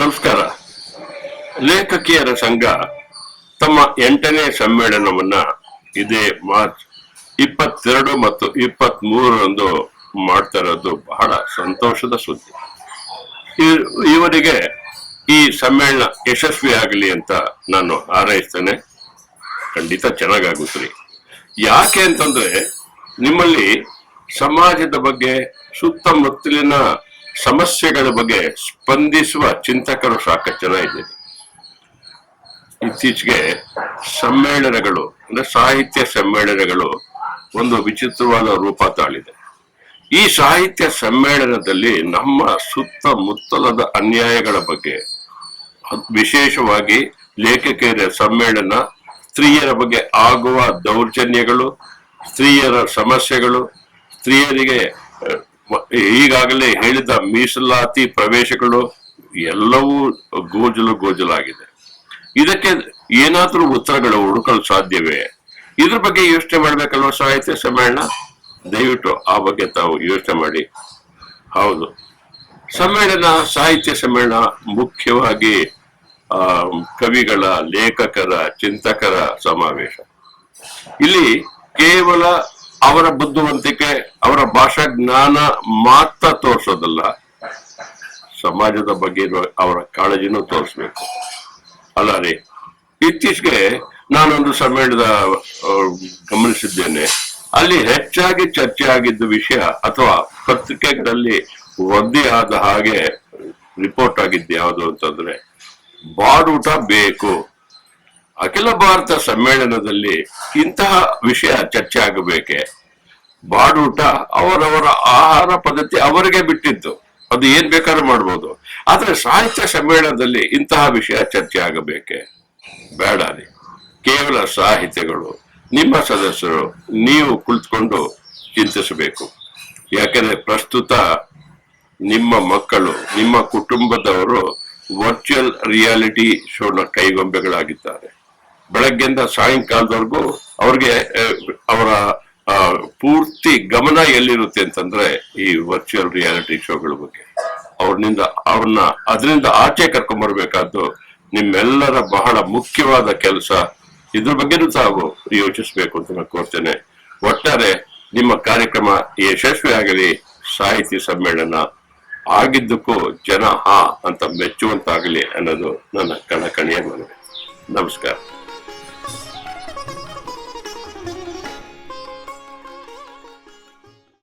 ನಮಸ್ಕಾರ. ಲೇಖಕಿಯರ ಸಂಘ ತಮ್ಮ ಎಂಟನೇ ಸಮ್ಮೇಳನವನ್ನ ಇದೇ ಮಾರ್ಚ್ ಇಪ್ಪತ್ತೆರಡು ಮತ್ತು ಇಪ್ಪತ್ತ್ ಮೂರರಂದು ಮಾಡ್ತಾ ಇರೋದು ಬಹಳ ಸಂತೋಷದ ಸುದ್ದಿ. ಇವರಿಗೆ ಈ ಸಮ್ಮೇಳನ ಯಶಸ್ವಿ ಆಗಲಿ ಅಂತ ನಾನು ಹಾರೈಸ್ತೇನೆ. ಖಂಡಿತ ಚೆನ್ನಾಗಾಗುತ್ತೆ ಯಾಕೆ ಅಂತಂದ್ರೆ ನಿಮ್ಮಲ್ಲಿ ಸಮಾಜದ ಬಗ್ಗೆ ಸುತ್ತಮುತ್ತಲಿನ ಸಮಸ್ಯೆಗಳ ಬಗ್ಗೆ ಸ್ಪಂದಿಸುವ ಚಿಂತಕರು ಸಾಕಷ್ಟು ಜನ ಇದ್ದಾರೆ. ಇತ್ತೀಚೆಗೆ ಸಮ್ಮೇಳನಗಳು, ಅಂದ್ರೆ ಸಾಹಿತ್ಯ ಸಮ್ಮೇಳನಗಳು ಒಂದು ವಿಚಿತ್ರವಾದ ರೂಪ ತಾಳಿದೆ. ಈ ಸಾಹಿತ್ಯ ಸಮ್ಮೇಳನದಲ್ಲಿ ನಮ್ಮ ಸುತ್ತಮುತ್ತಲದ ಅನ್ಯಾಯಗಳ ಬಗ್ಗೆ, ವಿಶೇಷವಾಗಿ ಲೇಖಕಿಯರ ಸಮ್ಮೇಳನ, ಸ್ತ್ರೀಯರ ಬಗ್ಗೆ ಆಗುವ ದೌರ್ಜನ್ಯಗಳು, ಸ್ತ್ರೀಯರ ಸಮಸ್ಯೆಗಳು, ಸ್ತ್ರೀಯರಿಗೆ ಈಗಾಗಲೇ ಹೇಳಿದ ಮೀಸಲಾತಿ ಪ್ರವೇಶಗಳು ಎಲ್ಲವೂ ಗೋಜಲು ಗೋಜಲಾಗಿದೆ. ಇದಕ್ಕೆ ಏನಾದರೂ ಉತ್ತರಗಳು ಹುಡುಕಲು ಸಾಧ್ಯವೇ? ಇದ್ರ ಬಗ್ಗೆ ಯೋಚನೆ ಮಾಡ್ಬೇಕಲ್ವ ಸಾಹಿತ್ಯ ಸಮ್ಮೇಳನ? ದಯವಿಟ್ಟು ಆ ಬಗ್ಗೆ ತಾವು ಯೋಚನೆ ಮಾಡಿ. ಹೌದು. ಸಮ್ಮೇಳನ, ಸಾಹಿತ್ಯ ಸಮ್ಮೇಳನ ಮುಖ್ಯವಾಗಿ, ಆ, ಕವಿಗಳ, ಲೇಖಕರ, ಚಿಂತಕರ ಸಮಾವೇಶ. ಇಲ್ಲಿ ಕೇವಲ ಅವರ ಬುದ್ಧಿವಂತಿಕೆ, ಅವರ ಭಾಷಾ ಜ್ಞಾನ ಮಾತ್ರ ತೋರಿಸೋದಲ್ಲ. ಸಮಾಜದ ಬಗ್ಗೆ ಅವರ ಕಾಳಜಿನೂ ತೋರಿಸ್ಬೇಕು. ಅಲ್ಲ ರೀ, ಇತ್ತೀಚೆಗೆ ನಾನೊಂದು ಸಮ್ಮೇಳನದ ಗಮನಿಸಿದ್ದೇನೆ. ಅಲ್ಲಿ ಹೆಚ್ಚಾಗಿ ಚರ್ಚೆ ಆಗಿದ್ದ ವಿಷಯ ಅಥವಾ ಪತ್ರಿಕೆಗಳಲ್ಲಿ ವರದಿ ಆದ ಹಾಗೆ ರಿಪೋರ್ಟ್ ಆಗಿದ್ದು ಯಾವುದು ಅಂತಂದ್ರೆ, ಬಾಡೂಟ ಬೇಕು. ಅಖಿಲ ಭಾರತ ಸಮ್ಮೇಳನದಲ್ಲಿ ಇಂತಹ ವಿಷಯ ಚರ್ಚೆ ಆಗಬೇಕೆ? ಬಾಡೂಟ ಅವರವರ ಆಹಾರ ಪದ್ಧತಿ ಅವರಿಗೆ ಬಿಟ್ಟಿದ್ದು. ಅದು ಏನ್ ಬೇಕಾದ್ರೂ ಮಾಡ್ಬೋದು. ಆದ್ರೆ ಸಾಹಿತ್ಯ ಸಮ್ಮೇಳನದಲ್ಲಿ ಇಂತಹ ವಿಷಯ ಚರ್ಚೆ ಆಗಬೇಕೆ? ಬೇಡ ರೀ. ಕೇವಲ ಸಾಹಿತ್ಯಗಳು. ನಿಮ್ಮ ಸದಸ್ಯರು ನೀವು ಕುಳಿತುಕೊಂಡು ಚಿಂತಿಸಬೇಕು. ಯಾಕೆಂದ್ರೆ ಪ್ರಸ್ತುತ ನಿಮ್ಮ ಮಕ್ಕಳು, ನಿಮ್ಮ ಕುಟುಂಬದವರು ವರ್ಚುವಲ್ ರಿಯಾಲಿಟಿ ಶೋನ ಕೈಗೊಂಬೆಗಳಾಗಿದ್ದಾರೆ. ಬೆಳಗ್ಗೆಯಿಂದ ಸಾಯಂಕಾಲದವರೆಗೂ ಅವ್ರಿಗೆ ಅವರ ಪೂರ್ತಿ ಗಮನ ಎಲ್ಲಿರುತ್ತೆ ಅಂತಂದ್ರೆ ಈ ವರ್ಚುವಲ್ ರಿಯಾಲಿಟಿ ಶೋಗಳ ಬಗ್ಗೆ. ಅವ್ರನಿಂದ ಅವ್ರನ್ನ ಅದರಿಂದ ಆಚೆ ಕರ್ಕೊಂಡ್ಬರ್ಬೇಕಾದ್ದು ನಿಮ್ಮೆಲ್ಲರ ಬಹಳ ಮುಖ್ಯವಾದ ಕೆಲಸ. ಇದ್ರ ಬಗ್ಗೆನೂ ತಾವು ಯೋಚಿಸ್ಬೇಕು ಅಂತ ನಾನು ಕೋರ್ತೇನೆ. ಒಟ್ಟಾರೆ ನಿಮ್ಮ ಕಾರ್ಯಕ್ರಮ ಯಶಸ್ವಿ ಆಗಲಿ ಸಾಹಿತ್ಯ ಸಮ್ಮೇಳನ ಆಗಿದ್ದಕ್ಕೂ ಜನ ಹಾ ಅಂತ ಮೆಚ್ಚುವಂತಾಗಲಿ ಅನ್ನೋದು ನನ್ನ ಕಣಕಣಿಯ ಮನವಿ. ನಮಸ್ಕಾರ.